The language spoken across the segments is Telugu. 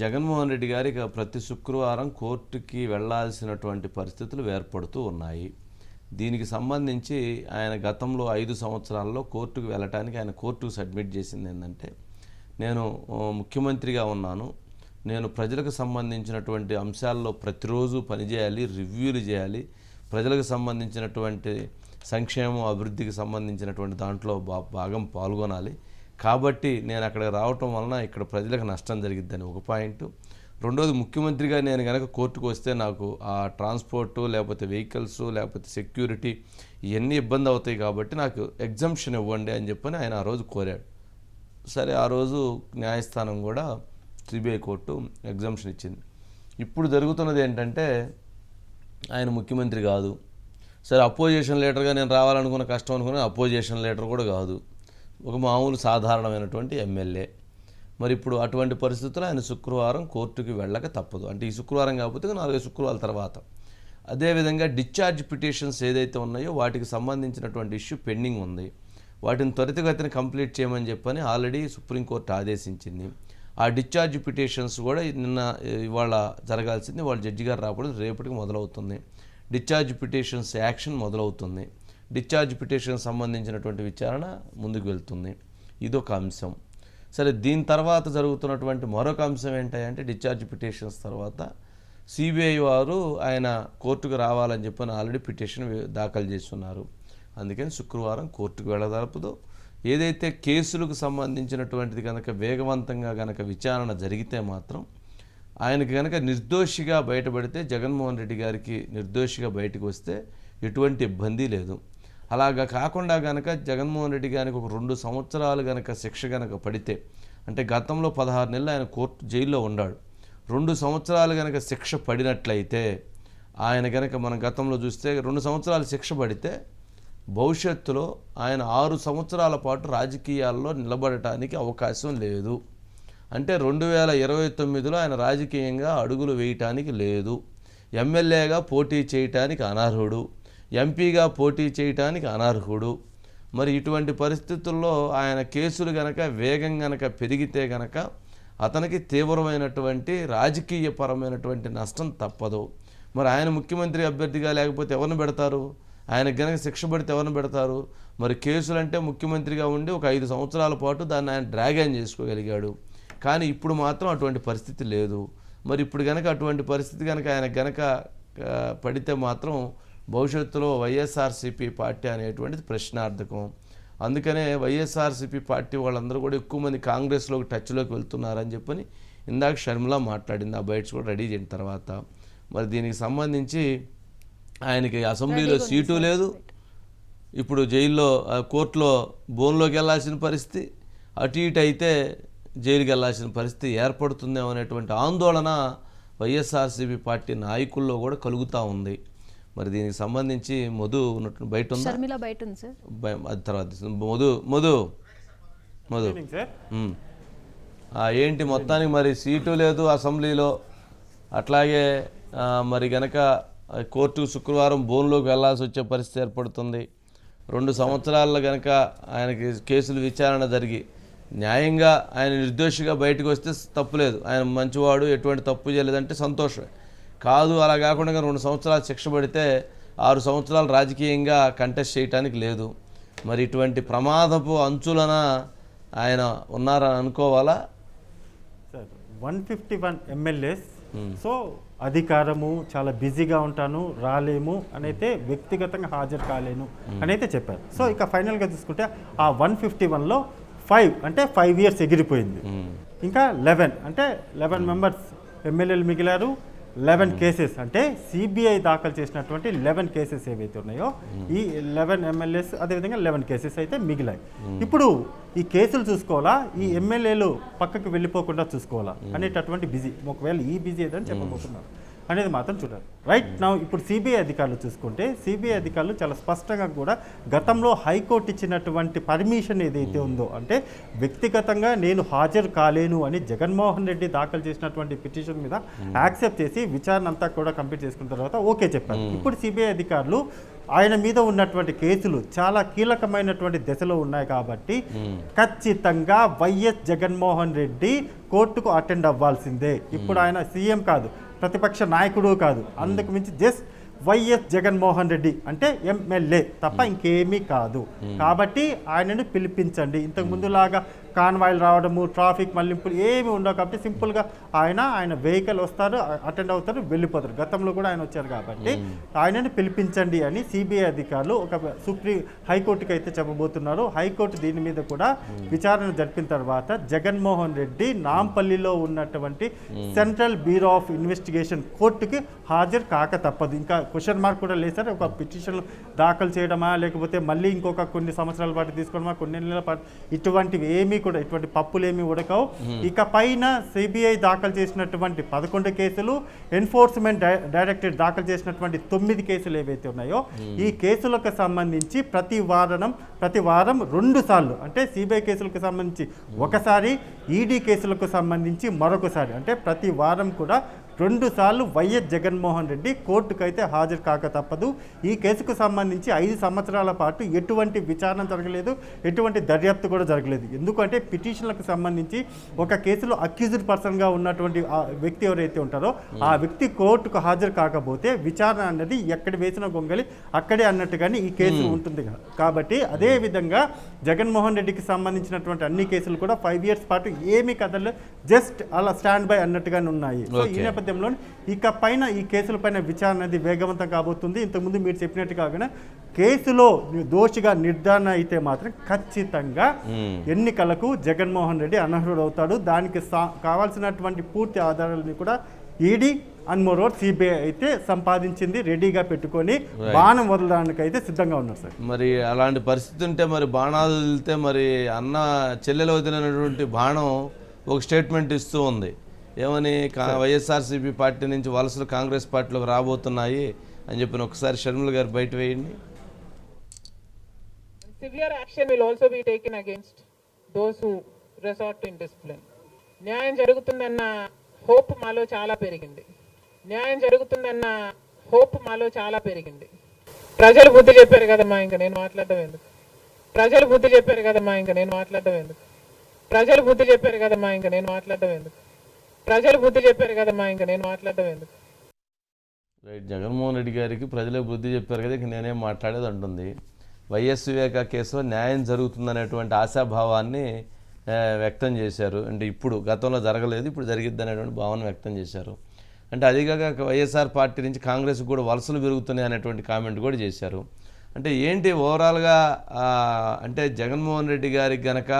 జగన్మోహన్ రెడ్డి గారికి ప్రతి శుక్రవారం కోర్టుకి వెళ్ళాల్సినటువంటి పరిస్థితులు ఏర్పడుతూ ఉన్నాయి. దీనికి సంబంధించి ఆయన గతంలో ఐదు సంవత్సరాల్లో కోర్టుకు వెళ్ళటానికి ఆయన కోర్టుకు సబ్మిట్ చేసింది ఏంటంటే నేను ముఖ్యమంత్రిగా ఉన్నాను. నేను ప్రజలకు సంబంధించినటువంటి అంశాల్లో ప్రతిరోజు పనిచేయాలి రివ్యూలు చేయాలి. ప్రజలకు సంబంధించినటువంటి సంక్షేమం అభివృద్ధికి సంబంధించినటువంటి దాంట్లో భాగం పాల్గొనాలి. కాబట్టి నేను అక్కడ రావటం వలన ఇక్కడ ప్రజలకు నష్టం జరిగిద్దని ఒక పాయింట్. రెండోది ముఖ్యమంత్రిగా నేను కనుక కోర్టుకు వస్తే నాకు ఆ ట్రాన్స్పోర్టు లేకపోతే వెహికల్స్ లేకపోతే సెక్యూరిటీ ఇవన్నీ ఇబ్బంది అవుతాయి కాబట్టి నాకు ఎగ్జంప్షన్ ఇవ్వండి అని చెప్పని ఆయన ఆ రోజు కోరాడు. సరే ఆ రోజు న్యాయస్థానం కూడా సిబిఐ కోర్టు ఎగ్జంప్షన్ ఇచ్చింది. ఇప్పుడు జరుగుతున్నది ఏంటంటే ఆయన ముఖ్యమంత్రి కాదు. సరే అపోజిషన్ లీడర్గా నేను రావాలనుకున్న కష్టం అనుకున్న అపోజిషన్ లీడర్ కూడా కాదు. ఒక మామూలు సాధారణమైనటువంటి ఎమ్మెల్యే. మరి ఇప్పుడు అటువంటి పరిస్థితుల్లో ఆయన శుక్రవారం కోర్టుకి వెళ్ళక తప్పదు. అంటే ఈ శుక్రవారం కాకపోతే నాలుగైదు నాలుగు శుక్రవారాల తర్వాత. అదేవిధంగా డిశ్చార్జ్ పిటిషన్స్ ఏదైతే ఉన్నాయో వాటికి సంబంధించినటువంటి ఇష్యూ పెండింగ్ ఉంది. వాటిని త్వరితగతిన కంప్లీట్ చేయమని చెప్పని ఆల్రెడీ సుప్రీంకోర్టు ఆదేశించింది. ఆ డిశ్చార్జ్ పిటిషన్స్ కూడా నిన్న ఇవాళ జరగాల్సింది. వాళ్ళ జడ్జి గారు రావడం రేపటికి మొదలవుతుంది. డిశ్చార్జ్ పిటిషన్స్ యాక్షన్ మొదలవుతుంది. డిశ్చార్జ్ పిటిషన్ సంబంధించినటువంటి విచారణ ముందుకు వెళ్తుంది. ఇదొక అంశం. సరే దీని తర్వాత జరుగుతున్నటువంటి మరొక అంశం ఏంటంటే డిశ్చార్జ్ పిటిషన్స్ తర్వాత సిబిఐ వారు ఆయన కోర్టుకు రావాలని చెప్పని ఆల్రెడీ పిటిషన్ దాఖలు చేస్తున్నారు. అందుకని శుక్రవారం కోర్టుకు వెళ్ళదలపదు ఏదైతే కేసులకు సంబంధించినటువంటిది కనుక వేగవంతంగా కనుక విచారణ జరిగితే మాత్రం ఆయనకి కనుక నిర్దోషిగా బయటపడితే జగన్మోహన్ రెడ్డి గారికి నిర్దోషిగా బయటకు వస్తే ఎటువంటి ఇబ్బంది లేదు. అలాగా కాకుండా గనక జగన్మోహన్ రెడ్డి గారికి ఒక రెండు సంవత్సరాలు గనక శిక్ష గనక పడితే అంటే గతంలో పదహారు నెలలు ఆయన కోర్టు జైల్లో ఉన్నాడు. రెండు సంవత్సరాలు గనక శిక్ష పడినట్లయితే ఆయన గనక మనం గతంలో చూస్తే రెండు సంవత్సరాలు శిక్ష పడితే భవిష్యత్తులో ఆయన ఆరు సంవత్సరాల పాటు రాజకీయాల్లో నిలబడటానికి అవకాశం లేదు. అంటే రెండు వేల ఇరవై తొమ్మిదిలో ఆయన రాజకీయంగా అడుగులు వేయటానికి లేదు. ఎమ్మెల్యేగా పోటీ చేయటానికి అనర్హుడు. ఎంపీగా పోటీ చేయటానికి అనర్హుడు. మరి ఇటువంటి పరిస్థితుల్లో ఆయన కేసులు గనక వేగం గనక పెరిగితే గనక అతనికి తీవ్రమైనటువంటి రాజకీయపరమైనటువంటి నష్టం తప్పదు. మరి ఆయన ముఖ్యమంత్రి అభ్యర్థిగా లేకపోతే ఎవరిని పెడతారు? ఆయన గనక శిక్ష పడితే ఎవరిని పెడతారు? మరి కేసులు అంటే ముఖ్యమంత్రిగా ఉండి ఒక ఐదు సంవత్సరాల పాటు దాన్ని ఆయన డ్రాగన్ చేసుకోగలిగాడు. కానీ ఇప్పుడు మాత్రం అటువంటి పరిస్థితి లేదు. మరి ఇప్పుడు గనక అటువంటి పరిస్థితి కనుక ఆయన గనక పడితే మాత్రం భవిష్యత్తులో వైఎస్ఆర్సీపీ పార్టీ అనేటువంటిది ప్రశ్నార్థకం. అందుకనే వైఎస్ఆర్సీపీ పార్టీ వాళ్ళందరూ కూడా ఎక్కువ మంది కాంగ్రెస్లోకి టచ్లోకి వెళ్తున్నారని చెప్పని ఇందాక షర్మిల మాట్లాడింది. ఆ బైట్స్ కూడా రెడీ చేసిన తర్వాత. మరి దీనికి సంబంధించి ఆయనకి అసెంబ్లీలో సీటు లేదు. ఇప్పుడు జైల్లో కోర్టులో బోన్లోకి వెళ్ళాల్సిన పరిస్థితి అటు ఇటు అయితే జైలుకి వెళ్ళాల్సిన పరిస్థితి ఏర్పడుతుందేమో అనేటువంటి ఆందోళన వైఎస్ఆర్సీపీ పార్టీ నాయకుల్లో కూడా కలుగుతూ ఉంది. మరి దీనికి సంబంధించి మధు ఉన్నట్టు బయట ఉందా? షర్మిల బయట ఉంది సార్. అది తర్వాత. మధు మధు మధు. సార్ ఉమ్. ఆ, ఏంటి మొత్తానికి మరి సీటు లేదు అసెంబ్లీలో. అట్లాగే మరి గనక కోర్టు శుక్రవారం బోన్లోకి వెళ్ళాల్సి వచ్చే పరిస్థితి ఏర్పడుతుంది. రెండు సంవత్సరాల్లో గనక ఆయనకి కేసులు విచారణ జరిగి న్యాయంగా ఆయన నిర్దోషిగా బయటకు వస్తే తప్పులేదు ఆయన మంచివాడు ఎటువంటి తప్పు చేయలేదంటే సంతోషమే. కాదు అలా కాకుండా రెండు సంవత్సరాలు శిక్ష పడితే ఆరు సంవత్సరాలు రాజకీయంగా కంటెస్ట్ చేయటానికి లేదు. మరి ఇటువంటి ప్రమాదపు అంచులన ఆయన ఉన్నారని అనుకోవాలా? Sir one fifty one MLAs so అధికారము చాలా బిజీగా ఉంటాను రాలేము అని అయితే వ్యక్తిగతంగా హాజరు కాలేను అని అయితే చెప్పారు. సో ఇక ఫైనల్గా చూసుకుంటే ఆ వన్ ఫిఫ్టీ వన్లో ఫైవ్ అంటే ఫైవ్ ఇయర్స్ ఎగిరిపోయింది. ఇంకా లెవెన్ అంటే లెవెన్ మెంబర్స్ ఎమ్మెల్యేలు మిగిలారు లెవెన్ కేసెస్ అంటే సిబిఐ దాఖలు చేసినటువంటి లెవెన్ కేసెస్ ఏవైతే ఉన్నాయో ఈ లెవెన్ ఎమ్మెల్యేస్ అదేవిధంగా లెవెన్ కేసెస్ అయితే మిగిలాయి. ఇప్పుడు ఈ కేసులు చూసుకోవాలా? ఈ ఎమ్మెల్యేలు పక్కకి వెళ్ళిపోకుండా చూసుకోవాలా? అనేటటువంటి బిజీ. ఒకవేళ ఈ బిజీ ఏదని చెప్పబోతున్నారు. అనేది మాత్రం చూడాలి. రైట్ నా ఇప్పుడు సిబిఐ అధికారులు చూసుకుంటే సిబిఐ అధికారులు చాలా స్పష్టంగా కూడా గతంలో హైకోర్టు ఇచ్చినటువంటి పర్మిషన్ ఏదైతే ఉందో అంటే వ్యక్తిగతంగా నేను హాజరు కాలేను అని జగన్మోహన్ రెడ్డి దాఖలు చేసినటువంటి పిటిషన్ మీద యాక్సెప్ట్ చేసి విచారణ అంతా కూడా కంప్లీట్ చేసుకున్న తర్వాత ఓకే చెప్పారు. ఇప్పుడు సిబిఐ అధికారులు ఆయన మీద ఉన్నటువంటి కేసులు చాలా కీలకమైనటువంటి దశలో ఉన్నాయి కాబట్టి ఖచ్చితంగా వైఎస్ జగన్మోహన్ రెడ్డి కోర్టుకు అటెండ్ అవ్వాల్సిందే. ఇప్పుడు ఆయన సీఎం కాదు. ప్రతిపక్ష నాయకుడు కాదు. అందుకు మించి జస్ట్ వైఎస్ జగన్మోహన్ రెడ్డి అంటే ఎమ్మెల్యే తప్ప ఇంకేమీ కాదు. కాబట్టి ఆయనను పిలిపించండి. ఇంతకు ముందులాగా కాన్వాయిలు రావడము ట్రాఫిక్ మళ్ళింపులు ఏమి ఉండవు కాబట్టి సింపుల్గా ఆయన ఆయన వెహికల్ వస్తారు అటెండ్ అవుతారు వెళ్ళిపోతారు. గతంలో కూడా ఆయన వచ్చారు కాబట్టి ఆయనను పిలిపించండి అని సిబిఐ అధికారులు ఒక సుప్రీం హైకోర్టుకి అయితే చెప్పబోతున్నారు. హైకోర్టు దీని మీద కూడా విచారణ జరిపిన తర్వాత జగన్మోహన్ రెడ్డి నాంపల్లిలో ఉన్నటువంటి సెంట్రల్ బ్యూరో ఆఫ్ ఇన్వెస్టిగేషన్ కోర్టుకి హాజరు కాక తప్పదు. ఇంకా క్వశ్చన్ మార్క్ కూడా లేదు సార్. ఒక పిటిషన్ దాఖలు చేయడమా లేకపోతే మళ్ళీ ఇంకొక కొన్ని సంవత్సరాల పాటు తీసుకోవడమా కొన్ని నెలల పాటు ఇటువంటివి ఏమీ కూడా ఇటువంటి పప్పులు ఉడకవు. ఇక పైన సిబిఐ దాఖలు చేసినటువంటి పదకొండు కేసులు ఎన్ఫోర్స్మెంట్ డైరెక్టరేట్ దాఖలు చేసినటువంటి తొమ్మిది కేసులు ఏవైతే ఉన్నాయో ఈ కేసులకు సంబంధించి ప్రతి వారం ప్రతి వారం రెండు సార్లు అంటే సిబిఐ కేసులకు సంబంధించి ఒకసారి ఈడీ కేసులకు సంబంధించి మరొకసారి అంటే ప్రతి వారం కూడా రెండు సార్లు వైఎస్ జగన్మోహన్ రెడ్డి కోర్టుకు అయితే హాజరు కాక తప్పదు. ఈ కేసుకు సంబంధించి ఐదు సంవత్సరాల పాటు ఎటువంటి విచారణ జరగలేదు ఎటువంటి దర్యాప్తు కూడా జరగలేదు. ఎందుకంటే పిటిషన్లకు సంబంధించి ఒక కేసులో అక్యూజ్డ్ పర్సన్గా ఉన్నటువంటి ఆ వ్యక్తి ఎవరైతే ఉంటారో ఆ వ్యక్తి కోర్టుకు హాజరు కాకపోతే విచారణ అన్నది ఎక్కడ వేసిన గొంగలి అక్కడే అన్నట్టుగానే ఈ కేసు ఉంటుంది. కా- కాబట్టి అదే విధంగా జగన్మోహన్ రెడ్డికి సంబంధించినటువంటి అన్ని కేసులు కూడా ఫైవ్ ఇయర్స్ పాటు ఏమీ కథలు జస్ట్ అలా స్టాండ్ బై అన్నట్టుగానే ఉన్నాయి. సో ఈ. నేపథ్యంలో ఇక పైన ఈ కేసుల పైన విచారణ అనేది వేగవంతం కాబోతుంది. ఇంతకుముందు మీరు చెప్పినట్టు కాకుండా కేసులో దోషిగా నిర్ధారణ అయితే మాత్రం ఖచ్చితంగా. ఎన్నికలకు జగన్మోహన్ రెడ్డి అనర్హుడు అవుతాడు. దానికి కావాల్సినటువంటి పూర్తి ఆధారాలని కూడా ఈడీ అన్మోరోడ్ సిబిఐ అయితే సంపాదించింది రెడీగా పెట్టుకొని బాణం వదలడానికి అయితే సిద్ధంగా ఉన్నారు సార్. మరి అలాంటి పరిస్థితి ఉంటే మరి బాణాలు వదిలితే మరి అన్న చెల్లెలు వదిలినటువంటి బాణం ఒక స్టేట్మెంట్ ఇస్తూ ఉంది. ఏమని కా వైఎస్ఆర్సీపీ పార్టీ నుంచి వలసలు కాంగ్రెస్ పార్టీలోకి రాబోతున్నాయి అని చెప్పిన ఒకసారి షర్మిల గారు బయట వేయండి. Severe action will also be taken against those who resort to indiscipline. న్యాయం జరుగుతుందన్న హోప్ మాలో చాలా పెరిగింది. న్యాయం జరుగుతుందన్న హోప్ మాలో చాలా పెరిగింది. ప్రజలు బుద్ధి చెప్పారు కదమ్మా ఇంకా నేను మాట్లాడడం ఎందుకు? ప్రజలు బుద్ధి చెప్పారు కదమ్మా ఇంకా నేను మాట్లాడడం ఎందుకు? ప్రజలు బుద్ధి చెప్పారు కదమ్మా ఇంకా నేను మాట్లాడడం ఎందుకు? ప్రజలు బుద్ధి చెప్పారు కదమ్మా ఇంకా నేను మాట్లాడడం ఎందుకు? రైట్ జగన్మోహన్ రెడ్డి గారికి ప్రజలే బుద్ధి చెప్పారు కదా ఇక నేనేం మాట్లాడేది అంటుంది. వైఎస్ వివేక కేసులో న్యాయం జరుగుతుందనేటువంటి ఆశాభావాన్ని వ్యక్తం చేశారు. అంటే ఇప్పుడు గతంలో జరగలేదు ఇప్పుడు జరిగిద్ది అనేటువంటి భావన వ్యక్తం చేశారు. అంటే అదిగాక వైఎస్ఆర్ పార్టీ నుంచి కాంగ్రెస్ కూడా వలసలు పెరుగుతున్నాయి అనేటువంటి కామెంట్ కూడా చేశారు. అంటే ఏంటి ఓవరాల్గా అంటే జగన్మోహన్ రెడ్డి గారికి గనక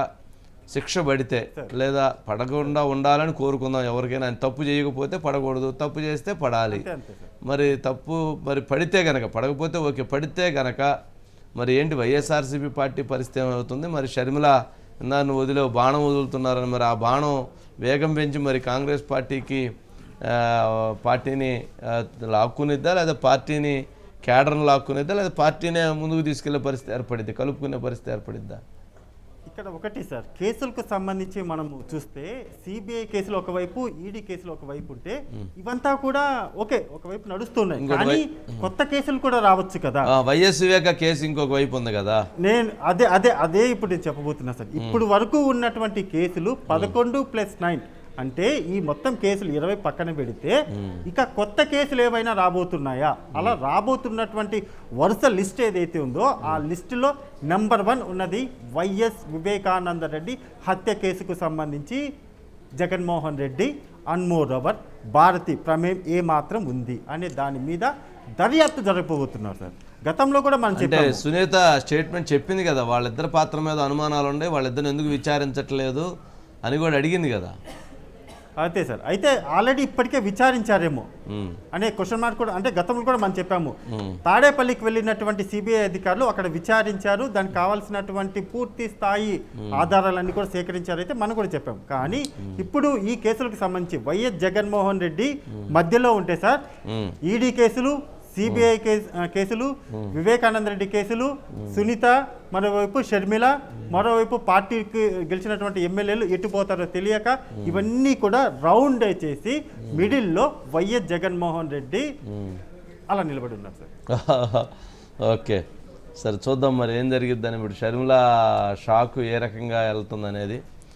శిక్ష పడితే లేదా పడకుండా ఉండాలని కోరుకుందాం ఎవరికైనా. ఆయన తప్పు చేయకపోతే పడకూడదు. తప్పు చేస్తే పడాలి. మరి తప్పు మరి పడితే గనక పడకపోతే ఓకే పడితే గనక మరి ఏంటి వైఎస్ఆర్సీపీ పార్టీ పరిస్థితి ఏమవుతుంది? మరి షర్మిల నన్ను వదిలే బాణం వదులుతున్నారని మరి ఆ బాణం వేగం పెంచి మరి కాంగ్రెస్ పార్టీకి పార్టీని లాక్కునిద్దా? లేదా పార్టీని కేడర్ని లాక్కునిద్దా? లేదా పార్టీనే ముందుకు తీసుకెళ్ళే పరిస్థితి ఏర్పడిద్ది కలుపుకునే పరిస్థితి ఏర్పడిద్దా ఇక్కడ ఒకటి సార్ కేసులకు సంబంధించి మనం చూస్తే సిబిఐ కేసులు ఒకవైపు ఈడీ కేసులు ఒకవైపు ఉంటే ఇవంతా కూడా ఓకే ఒకవైపు నడుస్తున్నాయి. కానీ కొత్త కేసులు కూడా రావచ్చు కదా. వైఎస్ వివేక కేసు ఇంకొక వైపు ఉంది కదా. నేను అదే అదే అదే ఇప్పుడు నేను చెప్పబోతున్నా సార్. ఇప్పుడు వరకు ఉన్నటువంటి కేసులు పదకొండు ప్లస్ నైన్. అంటే ఈ మొత్తం కేసులు ఇరవై పక్కన పెడితే ఇక కొత్త కేసులు ఏవైనా రాబోతున్నాయా? అలా రాబోతున్నటువంటి వరుస లిస్ట్ ఏదైతే ఉందో ఆ లిస్టులో నెంబర్ వన్ ఉన్నది వైఎస్ వివేకానంద రెడ్డి హత్య కేసుకు సంబంధించి జగన్మోహన్ రెడ్డి అన్మోరవర్ భారతి ప్రమేయం ఏ మాత్రం ఉంది అనే దాని మీద దర్యాప్తు జరగబోతున్నారు సార్. గతంలో కూడా మనం అంటే సునీత స్టేట్మెంట్ చెప్పింది కదా వాళ్ళిద్దరి పాత్ర మీద అనుమానాలు ఉండే వాళ్ళిద్దరిని ఎందుకు విచారించట్లేదు అని కూడా అడిగింది కదా. అంతే సార్. అయితే ఆల్రెడీ ఇప్పటికే విచారించారేమో. అనే క్వశ్చన్ మార్క్ కూడా అంటే గతంలో కూడా మనం చెప్పాము. తాడేపల్లికి వెళ్ళినటువంటి సిబిఐ అధికారులు అక్కడ విచారించారు. దానికి కావాల్సినటువంటి పూర్తి స్థాయి ఆధారాలన్నీ కూడా సేకరించారు అయితే మనం కూడా చెప్పాం కానీ ఇప్పుడు ఈ కేసులకు సంబంధించి వైఎస్ జగన్మోహన్ రెడ్డి మధ్యలో ఉంటే సార్ ఈడీ కేసులు సిబిఐ కేసు కేసులు వివేకానంద రెడ్డి కేసులు సునీత మరోవైపు షర్మిల మరోవైపు పార్టీకి గెలిచినటువంటి ఎమ్మెల్యేలు ఎట్టుపోతారో తెలియక ఇవన్నీ కూడా రౌండ్ చేసి మిడిల్లో వైఎస్ జగన్మోహన్ రెడ్డి అలా నిలబడి ఉన్నారు సార్. ఓకే. సరే చూద్దాం మరి ఏం జరిగిద్దని. ఇప్పుడు షర్మిల షాకు ఏ రకంగా వెళ్తుంది అనేది